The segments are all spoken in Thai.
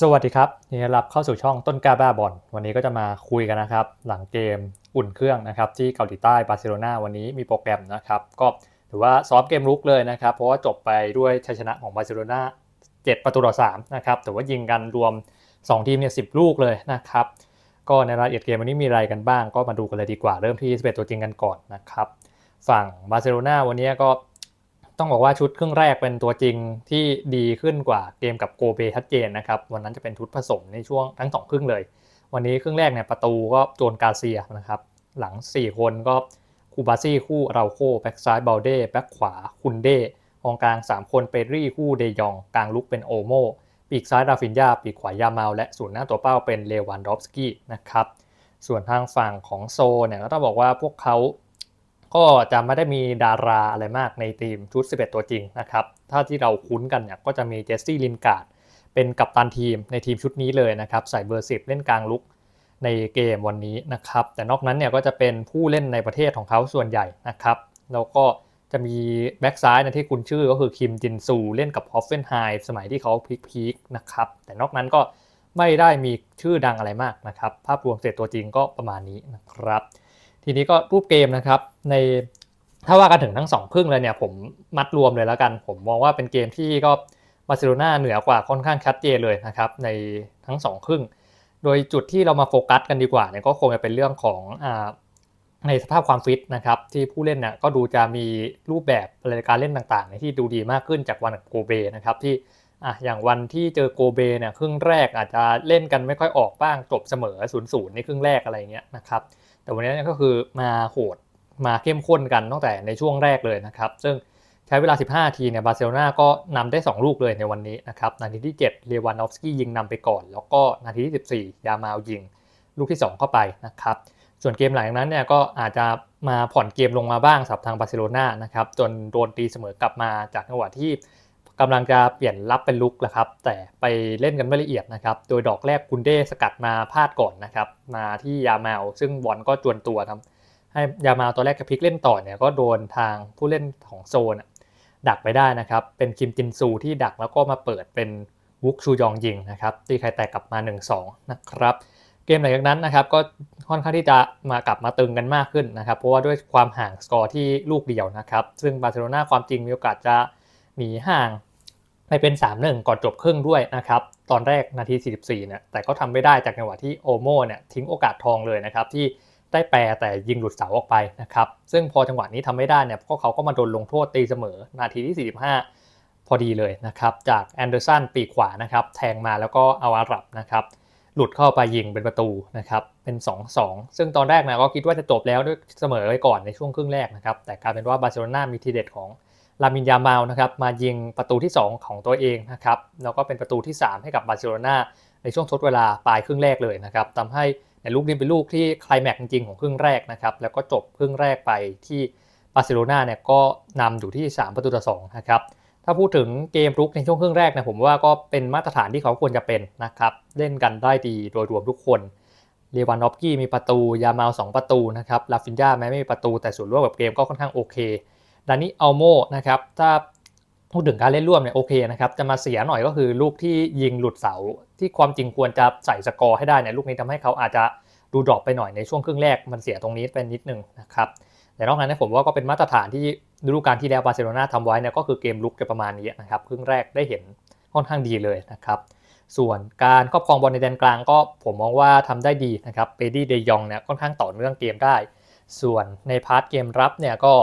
สวัสดีครับยินดีต้อนรับเข้าสู่ช่องต้นกล้าบ้าบอลวันนี้ก็จะมาคุยกันนะครับ หลังเกมอุ่นเครื่องนะครับ ที่เกาหลีใต้บาร์เซโลนาวันนี้มีโปรแกรมนะครับ ก็ถือว่าซ้อมเกมรุกเลยนะครับ เพราะว่าจบไปด้วยชัยชนะของบาร์เซโลนา7ประตูต่อ3นะครับแต่ว่ายิงกันรวม 2 ทีมเนี่ยสิลูกเลยนะครับ ก็ในรายละเอียดเกมวันนี้มีอะไรกันบ้าง ก็มาดูกันเลยดีกว่าเริ่มที่ 11 ตัวจริงกันก่อนนะครับ ฝั่งบาร์เซโลนาวันนี้ก็ ต้องบอกว่าชุดครึ่งแรกเป็นตัวจริงที่ดีขึ้นกว่าเกมกับโกเบชัดเจนนะครับ วันนั้นจะเป็นชุดผสมในช่วงทั้งสองครึ่งเลย วันนี้ครึ่งแรกเนี่ยประตูก็โจนกาเซียนะครับ หลัง 4 คนก็คูบาซี่คู่เราโคแบ็กซ้ายเบลเด้แบ็กขวาคุนเด้กองกลาง 3 คนเปรี่คู่เดยอง กลางลุกเป็นโอโมปีกซ้ายราฟินยาปีกขวายามาลและศูนย์หน้าตัวเป้าเป็นเลวันดอฟสกี้นะครับส่วนทางฝั่งของโซเนี่ยก็ต้องบอกว่าพวกเขา ก็จะไม่ได้มีดาราอะไรมากในทีมชุด 11 ตัวจริงนะครับ ถ้าที่เราคุ้นกันเนี่ยก็จะมีเจสซี่ลินการ์ดเป็นกัปตันทีมในทีมชุดนี้เลยนะครับ ใส่เบอร์ 10 เล่นกลางลุกในเกมวันนี้นะครับ แต่นอกนั้นเนี่ยก็จะเป็นผู้เล่นในประเทศของเขาส่วนใหญ่นะครับ แล้วก็จะมีแบ็กซ้ายนะที่คุณชื่อก็คือคิมจินซูเล่นกับฮอฟเฟนไฮสมัยที่เขาพีคๆนะครับ แต่นอกนั้นก็ไม่ได้มีชื่อดังอะไรมากนะครับ ภาพรวมเสร็จตัวจริงก็ประมาณนี้นะครับ ทีนี้ก็รูปเกมนะครับในถ้าว่ากันถึงทั้ง2ครึ่งเลยเนี่ยผมมัดรวมเลยแล้วกัน ผมมองว่าเป็นเกมที่ก็บาร์เซโลนาเหนือกว่าค่อนข้างชัดเจนเลยนะครับในทั้ง2ครึ่ง โดยจุดที่เรามาโฟกัสกันดีกว่าเนี่ยก็คงจะเป็นเรื่องของอในสภาพความฟิตนะครับที่ผู้เล่นเนี่ยก็ดูจะมีรูปแบบรายการเล่นต่างๆ ที่ดูดีมากขึ้นจากวันโกเบนะครับที่อะอย่างวันที่เจอโกเบเนี่ยครึ่งแรกอาจจะเล่นกันไม่ค่อยออกบ้างจบเสมอ0ูนย์ในครึ่งแรกอะไรเงี้ยนะครับ แต่วันนี้ก็คือมาโหดมาเข้มข้นกันตั้งแต่ในช่วงแรกเลยนะครับ ซึ่งใช้เวลา 15ทีเนี่ยบาร์เซโลนาก็นำได้ 2 ลูกเลยในวันนี้นะครับ นาทีที่ 7เรวานอฟสกี้ยิงนำไปก่อน แล้วก็นาทีที่ 14 ยามาลยิง ลูกที่ 2 เข้าไปนะครับ ส่วนเกมหลังจากนั้นเนี่ยก็อาจจะมาผ่อนเกมลงมาบ้างสำหรับทางบาร์เซโลนานะครับ จนโดนตีเสมอกลับมาจากจังหวะที่ กำลังจะเปลี่ยนรับเป็นลุกแล้วครับ แต่ไปเล่นกันไม่ละเอียดนะครับ โดยดอกแรกคุณเด้สกัดมาพลาดก่อนนะครับ มาที่ยามาลซึ่งบอลก็จวนตัวทำให้ยามาลตัวแรกกระพลิกเล่นต่อเนี่ยก็โดนทางผู้เล่นของโซนดักไปได้นะครับ เป็นคิมจินซูที่ดักแล้วก็มาเปิดเป็นวุกชูยองยิงนะครับตีใครแตกกลับมา 1-2 นะครับ เกมหลังจากนั้นนะครับก็ค่อนข้างที่จะมากลับมาตึงกันมากขึ้นนะครับ เพราะว่าด้วยความห่างสกอร์ที่ลูกเดียวนะครับ ซึ่งบาร์เซโลนาความจริงมีโอกาสจะหนีห่าง ไปเป็น 3-1 ก่อนจบครึ่งด้วยนะครับ ตอนแรกนาที 44 เนี่ย แต่ก็ทำไม่ได้จากจังหวะที่โอโมเนี่ยทิ้งโอกาสทองเลยนะครับที่ได้แปรแต่ยิงหลุดเสาออกไปนะครับ ซึ่งพอจังหวะนี้ทำไม่ได้เนี่ยพวกเขาก็มาโดนลงโทษตีเสมอนาทีที่ 45 พอดีเลยนะครับ จากแอนเดอร์สันปีขวานะครับแทงมาแล้วก็เอาอารับนะครับหลุดเข้าไปยิงเป็นประตูนะครับเป็น2-2 ซึ่งตอนแรกนะก็คิดว่าจะจบแล้วด้วยเสมอไว้ก่อนในช่วงครึ่งแรกนะครับแต่กลายเป็นว่าบาร์เซโลนามีทีเด็ดของ ลามินยามาลนะครับมายิงประตูที่ 2 ของตัวเองนะครับแล้วก็เป็นประตูที่ 3 ให้กับบาร์เซโลนาในช่วงทดเวลาปลายครึ่งแรกเลยนะครับทำให้ในลูกนี้เป็นลูกที่คลายแม็กจริงๆของครึ่งแรกนะครับแล้วก็จบครึ่งแรกไปที่บาร์เซโลนาเนี่ยก็นำอยู่ที่ 3 ประตูต่อ2นะครับถ้าพูดถึงเกมรุกในช่วงครึ่งแรกนะผมว่าก็เป็นมาตรฐานที่เขาควรจะเป็นนะครับเล่นกันได้ดีโดยรวมทุกคนเลวานอฟกี้มีประตูยามาล2ประตูนะครับลาฟินยาแม้ไม่มีประตูแต่ส่วนร่วมกับเกมก็ค่อนข้างโอเค ดานิอัลโมนะครับถ้าพูดถึงการเล่นร่วมเนี่ยโอเคนะครับจะมาเสียหน่อยก็คือลูกที่ยิงหลุดเสา ที่ความจริงควรจะใส่สกอร์ให้ได้เนี่ยลูกนี้ทำให้เขาอาจจะดูดรอปไปหน่อยในช่วงครึ่งแรกมันเสียตรงนี้เป็นนิดนึงนะครับแต่นอกนั้นผมว่าก็เป็นมาตรฐานที่ฤดูกาลที่แล้วบาร์เซโลนาทำไว้เนี่ยก็คือเกมลุกจะประมาณนี้นะครับครึ่งแรกได้เห็นค่อนข้างดีเลยนะครับส่วนการครอบครองบอลในแดนกลางก็ผมมองว่าทำได้ดีนะครับเปดี้เดยองเนี่ยค่อนข้างต่อเนื่องเกมได้ ส่วนในพาร์ทเกมรับเนี่ยก็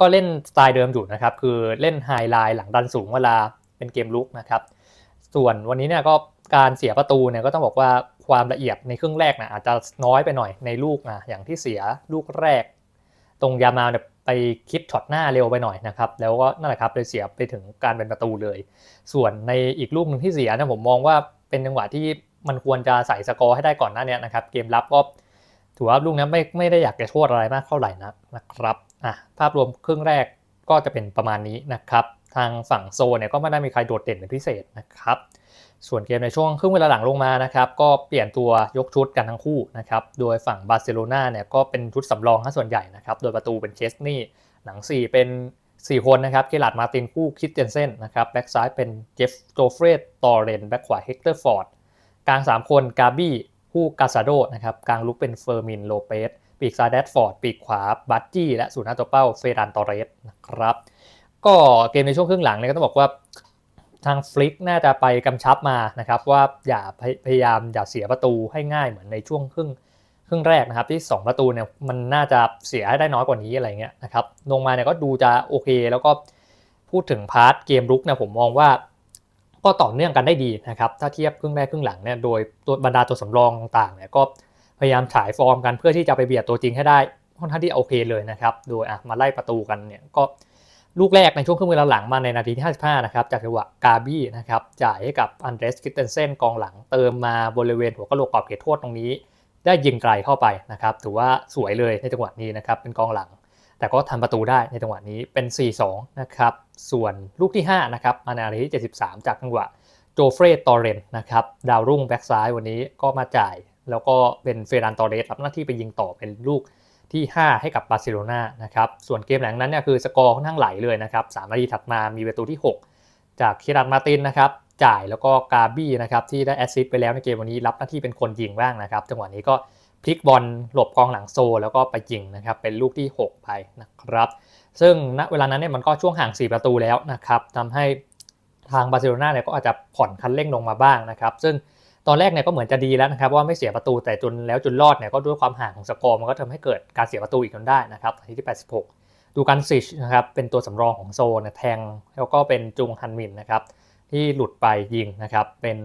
ก็เล่นสไตล์เดิมอยู่นะครับ คือเล่นไฮไลน์หลังดันสูงเวลาเป็นเกมลุกนะครับ ส่วนวันนี้เนี่ยก็การเสียประตูเนี่ยก็ต้องบอกว่าความละเอียดในครึ่งแรกนะอาจจะน้อยไปหน่อยในลูกนะอย่างที่เสียลูกแรก ตรงยามาเนี่ยไปคิดช็อตหน้าเร็วไปหน่อยนะครับแล้วก็นั่นแหละครับเลยเสียไปถึงการเป็นประตูเลย ส่วนในอีกลูกหนึ่งที่เสียเนี่ยผมมองว่าเป็นจังหวะที่มันควรจะใส่สกอร์ให้ได้ก่อนหน้านี้นะครับเกมรับก็ถือว่าลูกนี้ไม่ไม่ได้อยากจะโทษอะไรมากเท่าไหร่นะนะครับ อะภาพรวมครึ่งแรกก็จะเป็นประมาณนี้นะครับ ทางฝั่งโซเนี่ยก็ไม่ได้มีใครโดดเด่นเป็นพิเศษนะครับ ส่วนเกมในช่วงครึ่งเวลาหลังลงมานะครับ ก็เปลี่ยนตัวยกชุดกันทั้งคู่นะครับ โดยฝั่งบาร์เซโลนาเนี่ยก็เป็นชุดสำรองถ้าส่วนใหญ่นะครับ โดยประตูเป็นเชสนี่หลัง4เป็น4 คนนะครับ เกลาดมาตินคู่คิดเจนเซนนะครับ แบ็กซ้ายเป็นเจฟโจเฟรดตอร์เรน แบ็กขวาเฮกเตอร์ฟอร์ด กลาง 3 คน กาบี้ คู่กาซาโดนะครับ กลางลุกเป็นเฟอร์มิน โลเปส ปีกซ้ายแดดฟอร์ด ปีกขวาบัตจี้ และศูนย์หน้าตัวเป้าเฟรันตอเรสนะครับ ก็เกมในช่วงครึ่งหลังเนี่ยก็ต้องบอกว่าทางฟลิกน่าจะไปกำชับมานะครับว่าอย่าพยายามอย่าเสียประตูให้ง่ายเหมือนในช่วงครึ่งครึ่งแรกนะครับที่ 2 ประตูเนี่ยมันน่าจะเสียให้ได้น้อยกว่านี้อะไรเงี้ยนะครับลงมาเนี่ยก็ดูจะโอเค แล้วก็พูดถึงพาร์ทเกมรุกเนี่ยผมมองว่าก็ต่อเนื่องกันได้ดีนะครับถ้าเทียบครึ่งแรกครึ่งหลังเนี่ยโดยตัวบรรดาตัวสำรองต่างเนี่ยก็ พยายามฉายฟอร์มกันเพื่อที่จะไปเบียดตัวจริงให้ได้ค่อนข้างที่โอเคเลยนะครับ โดยอะมาไล่ประตูกันเนี่ยก็ลูกแรกในช่วงครึ่งเวลาหลังมาในนาทีที่ 55 นะครับ จากจังหวะกาบี้นะครับจ่ายให้กับอันเดรสกิตเตนเซนกองหลังเติมมาบริเวณหัวกะโหลกกรอบเขตโทษตรงนี้ ได้ยิงไกลเข้าไปนะครับถือว่าสวยเลยในจังหวะนี้นะครับเป็นกองหลัง แต่ก็ทำประตูได้ในจังหวะนี้เป็น 4-2 นะครับส่วนลูกที่5นะครับมาในนาทีที่ 73 จากจังหวะโจเฟรตอร์เรนนะครับดาวรุ่งแบ็กซ้ายวันนี้ก็มาจ่าย แล้วก็เป็นเฟรันตอเรสรับหน้าที่ไปยิงต่อเป็นลูกที่ 5 ให้กับบาร์เซโลนานะครับ ส่วนเกมหลังนั้นเนี่ยคือสกอร์ค่อนข้างไหลเลยนะครับ3นาทีถัดมามีประตูที่ 6 จากเคิรันมาตินนะครับจ่ายแล้วก็กาบี้นะครับที่ได้แอสซิสต์ไปแล้วในเกมวันนี้รับหน้าที่เป็นคนยิงบ้างนะครับ จังหวะนี้ก็พลิกบอลหลบกองหลังโซ แล้วก็ไปยิงนะครับเป็นลูกที่ 6 ไปนะครับ ซึ่งณเวลานั้นเนี่ยมันก็ช่วงห่าง 4 ประตูแล้วนะครับทำให้ทางบาร์เซโลนาเนี่ยก็อาจจะผ่อนคันเร่งลงมาบ้างนะครับ ซึ่ง ตอนแรกเนี่ยก็เหมือนจะดีแล้วนะครับว่าไม่เสียประตูแต่จนแล้วจนรอดเนี่ยก็ด้วยความห่างของสกอร์มันก็ทำให้เกิดการเสียประตูอีกจนได้นะครับนาทีที่ 86 ดูกันซิชนะครับเป็นตัวสำรองของโซนแทงแล้วก็เป็นจุงฮันมินนะครับที่หลุดไปยิงนะครับเป็น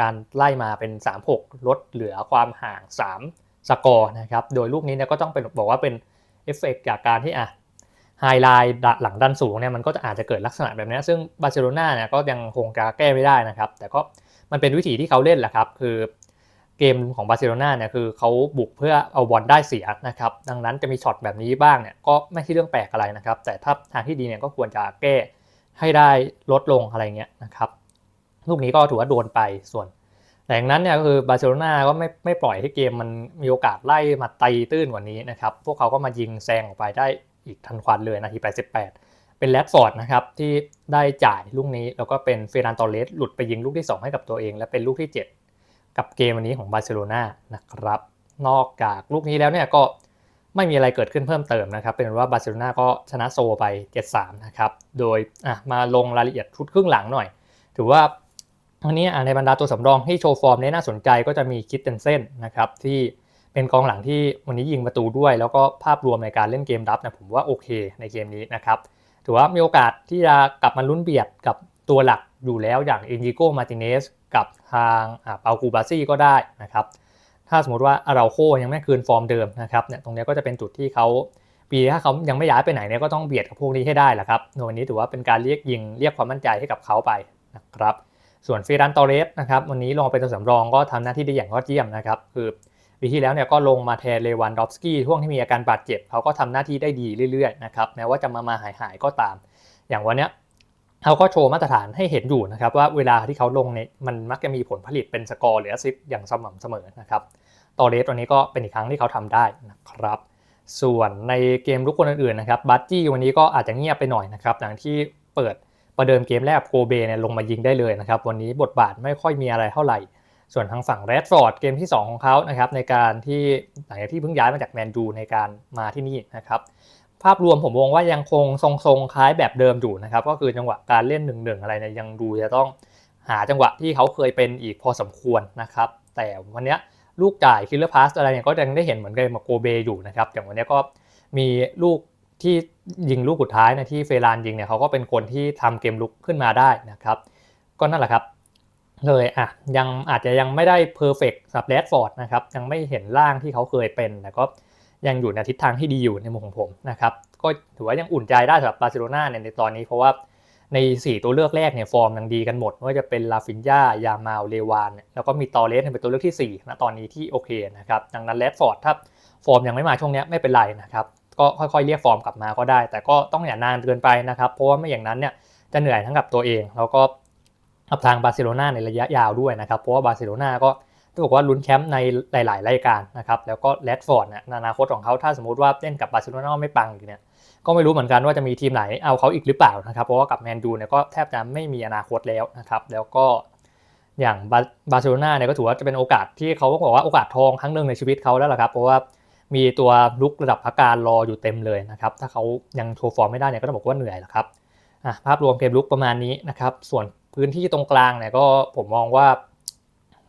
การไล่มาเป็น 3-6 ลดเหลือความห่าง 3 สกอร์นะครับโดยลูกนี้เนี่ยก็ต้องเป็นบอกว่าเป็นเอฟเฟกจากการที่อะไฮไลท์หลังดันสูงเนี่ยมันก็จะอาจจะเกิดลักษณะแบบนี้ ซึ่งบาร์เซโลนาเนี่ยก็ยังคงจะแก้ไม่ได้นะครับ แต่ก็ มันเป็นวิธีที่เขาเล่นแหละครับ คือเกมของบาร์เซโลนาเนี่ยคือเขาบุกเพื่อเอาบอลได้เสียนะครับ ดังนั้นจะมีช็อตแบบนี้บ้างเนี่ยก็ไม่ใช่เรื่องแปลกอะไรนะครับ แต่ถ้าทางที่ดีเนี่ยก็ควรจะแก้ให้ได้ลดลงอะไรเงี้ยนะครับ ลูกนี้ก็ถือว่าโดนไปส่วนแต่อย่างนั้นเนี่ยก็คือบาร์เซโลนาก็ไม่ไม่ปล่อยให้เกมมันมีโอกาสไล่มาไตตื้นกว่านี้นะครับ พวกเขาก็มายิงแซงออกไปได้อีกทันควันเลยนาที 88 เป็นแรดฟอร์ดนะครับที่ได้จ่ายลูกนี้ แล้วก็เป็นเฟรนันตอเลสหลุดไปยิงลูกที่ 2 ให้กับตัวเอง และเป็นลูกที่ 7 กับเกมวันนี้ของบาร์เซโลนานะครับนอกจากลูกนี้แล้วเนี่ยก็ไม่มีอะไรเกิดขึ้นเพิ่มเติมนะครับ เป็นว่าบาร์เซโลนาก็ชนะโซไป 7-3 นะครับ โดยมาลงรายละเอียดชุดครึ่งหลังหน่อย ถือว่าวันนี้ในบรรดาตัวสำรองที่โชว์ฟอร์มนี้น่าสนใจก็จะมีคิดเตนเซนนะครับที่เป็นกองหลังที่วันนี้ยิงประตูด้วย แล้วก็ภาพรวมในการเล่นเกมรับนะผมว่าโอเคในเกมนี้นะครับ ถือว่ามีโอกาสที่จะกลับมาลุ้นเบียดกับตัวหลักอยู่แล้วอย่างเอ็นจิโกมาติเนสกับทางเปาคูบาซี่ก็ได้นะครับ ถ้าสมมติว่าอาราโคยังไม่คืนฟอร์มเดิมนะครับเนี่ยตรงนี้ก็จะเป็นจุดที่เขาปีถ้าเขายังไม่ย้ายไปไหนเนี่ยก็ต้องเบียดกับพวกนี้ให้ได้แหละครับวันนี้ถือว่าเป็นการเรียกยิงเรียกความมั่นใจให้กับเขาไปนะครับส่วนฟีรันตอเรสนะครับวันนี้ลงเป็นตัวสำรองก็ทำหน้าที่ได้อย่างยอดเยี่ยมนะครับคือ ปีที่แล้วเนี่ยก็ลงมาแทนเลวันดอฟสกี้ช่วงที่มีอาการบาดเจ็บเขาก็ทำหน้าที่ได้ดีเรื่อยๆนะครับแม้ว่าจะมามาหายหายก็ตาม อย่างวันเนี้ยเขาก็โชว์มาตรฐานให้เห็นอยู่นะครับว่าเวลาที่เขาลงเนี่ยมันมักจะมีผลผลิตเป็นสกอร์หรืออซิสอย่างสม่ำเสมอนะครับตอเรสตัวนี้ก็เป็นอีกครั้งที่เขาทำได้นะครับ ส่วนในเกมทุกคนอื่นๆนะครับบัตจี้วันนี้ก็อาจจะเงียบไปหน่อยนะครับหลังที่เปิดประเดิมเกมแรกโกเบเนี่ยลงมายิงได้เลยนะครับวันนี้บทบาทไม่ค่อยมีอะไรเท่าไหร่ ส่วนทางฝั่งแรดฟอร์ดเกมที่ 2 ของเขานะครับในการที่หลังจากที่เพิ่งย้ายมาจากแมนดูในการมาที่นี่นะครับภาพรวมผมมองว่ายังคงทรงๆคล้ายแบบเดิมอยู่นะครับก็คือจังหวะการเล่น1นึอะไรเนี่ยยังดูจะต้องหาจังหวะที่เขาเคยเป็นอีกพอสมควรนะครับแต่วันนี้ลูกจ่ายคิลเลอร์พาสอะไรเนี่ยก็ยังได้เห็นเหมือนกันมาโกเบอยู่นะครับอย่างวันนี้ก็มีลูกที่ยิงลูกสุดท้ายนะที่เฟรานยิงเนี่ยเขาก็เป็นคนที่ทำเกมลุกขึ้นมาได้นะครับ ก็นั่นแหละครับ เลยอะยังอาจจะยังไม่ได้เพอร์เฟกต์สำหรับแรดฟอร์ดนะครับยังไม่เห็นร่างที่เขาเคยเป็นแต่ก็ยังอยู่ในทิศทางที่ดีอยู่ในมุมของผมนะครับก็ถือว่ายังอุ่นใจได้สำหรับบาร์เซโลนาในตอนนี้เพราะว่าใน 4 ตัวเลือกแรกเนี่ยฟอร์มยังดีกันหมดว่าจะเป็นลาฟินยายามาลเลวานแล้วก็มีตอเลสเป็นตัวเลือกที่4นะตอนนี้ที่โอเคนะครับดังนั้นแรดฟอร์ดถ้าฟอร์มยังไม่มาช่วงนี้ไม่เป็นไรนะครับก็ค่อยๆเรียกฟอร์มกลับมาก็ได้ แต่ก็ต้องอย่านานเกินไปนะครับเพราะว่าไม่อย่างนั้นเนี่ยจะเหนื่อยทั้งกับตัวเอง แล้วก็ กับทางบาร์เซโลนาในระยะยาวด้วยนะครับ เพราะว่าบาร์เซโลนาก็ต้องบอกว่าลุ้นแชมป์ในหลาย ๆ รายการนะครับ แล้วก็แรดฟอร์ดเนี่ยอนาคตของเขาถ้าสมมติว่าเล่นกับบาร์เซโลนาไม่ปังอยู่เนี่ยก็ไม่รู้เหมือนกันว่าจะมีทีมไหนเอาเขาอีกหรือเปล่านะครับ เพราะว่ากับแมนยูเนี่ยก็แทบจะไม่มีอนาคตแล้วนะครับแล้วก็อย่างบาร์เซโลนาเนี่ยก็ถือว่าจะเป็นโอกาสที่เขาบอกว่าโอกาสทองครั้งหนึ่งในชีวิตเขาแล้วล่ะครับ เพราะว่ามีตัวลุกระดับพักการรออยู่เต็มเลยนะครับ ถ้าเขายังโชว์ฟอร์มไม่ได้เนี่ยก็ต้องบอกว่าเหนื่อยแหละครับภาพรวมเกมลุกประมาณนี้นะครับ ส่วน พื้นที่ตรงกลางเนี่ยก็ผมมองว่า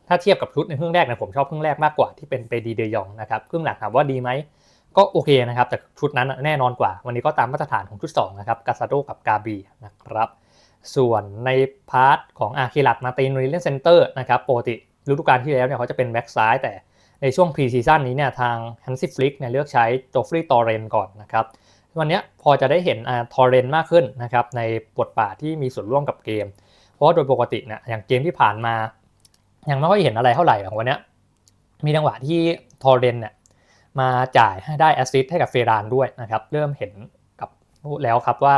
ถ้าเทียบกับชุดในครึ่งแรกเนี่ยผมชอบครึ่งแรกมากกว่าที่เป็นเปดีเดยองนะครับครึ่งหลังถามว่าดีไหมก็โอเคนะครับ แต่ชุดนั้นแน่นอนกว่า วันนี้ก็ตามมาตรฐานของชุด2นะครับกาซาโดกับกาบีนะครับส่วนในพาร์ทของอาคิรัตมาตินรีเลนเซนเตอร์นะครับปกติฤดูกาลที่แล้วเนี่ยเขาจะเป็นแบ็กซ้ายแต่ในช่วงพรีซีซั่นนี้เนี่ยทางฮันซี่ฟลิกเนี่ยเลือกใช้โจฟรีตอร์เรนก่อนนะครับวันนี้พอจะได้เห็นอ่าทอร์เรนมากขึ้นนะครับในบทบาทที่มีส่วนร่วมกับเกม เพราะว่าโดยปกติเนี่ยอย่างเกมที่ผ่านมา ยังไม่ค่อยเห็นอะไรเท่าไหร่ของวันนี้มีจังหวะที่ทอร์เรนเนี่ยมาจ่ายให้ได้แอสซิสต์ให้กับเฟรานด้วยนะครับ เริ่มเห็นกับแล้วครับว่า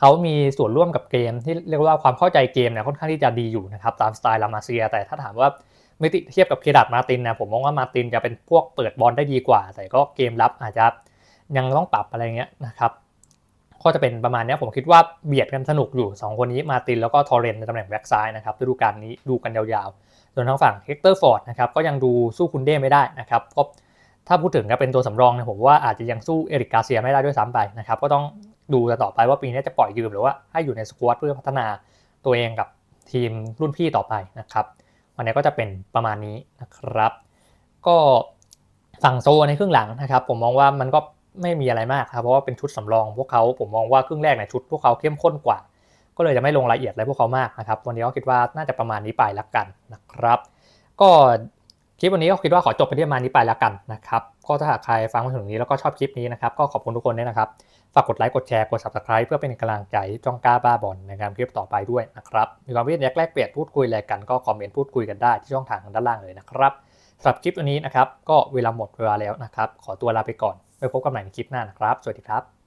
เขามีส่วนร่วมกับเกมที่เรียกว่าความเข้าใจเกมเนี่ยค่อนข้างที่จะดีอยู่นะครับตามสไตล์ลามาเซีย แต่ถ้าถามว่าไม่ติเทียบกับเคดัตมาตินนะผมมองว่ามาตินจะเป็นพวกเปิดบอลได้ดีกว่า แต่ก็เกมรับอาจจะยังต้องปรับอะไรเงี้ยนะครับ ก็จะเป็นประมาณนี้ผมคิดว่าเบียดกันสนุกอยู่ 2 คนนี้มาตินแล้วก็ทอร์เรนในตำแหน่งแบ็กซ้ายนะครับฤดูกาลนี้ดูกันยาวๆ ส่วนทางฝั่งเฮกเตอร์ฟอร์ดนะครับก็ยังดูสู้คุณเด้ไม่ได้นะครับก็ถ้าพูดถึงก็เป็นตัวสำรองเนี่ยผมว่าอาจจะยังสู้เอริกกาเซียไม่ได้ด้วยซ้ำไปนะครับก็ต้องดูต่อไปว่าปีนี้จะปล่อยยืมหรือว่าให้อยู่ในสควอตเพื่อพัฒนาตัวเองกับทีมรุ่นพี่ต่อไปนะครับวันนี้ก็จะเป็นประมาณนี้นะครับ ก็ฝั่งโซในครึ่งหลังนะครับ ผมมองว่ามันก็ ไม่มีอะไรมากครับเพราะว่าเป็นชุดสำรองพวกเขาผมมองว่าครึ่งแรกในยชุดพวกเขาเข้มข้นกว่า ก็เลยจะไม่ลงรายละเอียดอะไรพวกเขามากนะครับวันนี้ก็คิดว่าน่าจะประมาณนี้ไปละกันนะครับ ก็คลิปวันนี้ก็คิดว่าขอจบไปที่ประมาณนี้ไปละกันนะครับก็ถ้าหากใครฟังมาถึงนี้แล้วก็ชอบคลิปนี้นะครับก็ขอบคุณทุกคนด้วยนะครับฝากกดไลค์กดแชร์กด subscribe เพื่อเป็นกำลังใจให้ช่องกล้าบ้าบอลในการคลิปต่อไปด้วยนะครับมีความคิดเห็นอยากแลกเปลี่ยนพูดคุยอะไรกันก็คอมเมนต์พูดคุยกันได้ที่ช่องทางด้านล่างเลยนะครับสำหรับคลิปวันนี้นะครับก็เวลาหมดเวลาแล้วนะครับขอตัวลาไปก่อน ไว้พบกันใหม่ในคลิปหน้านะครับ สวัสดีครับ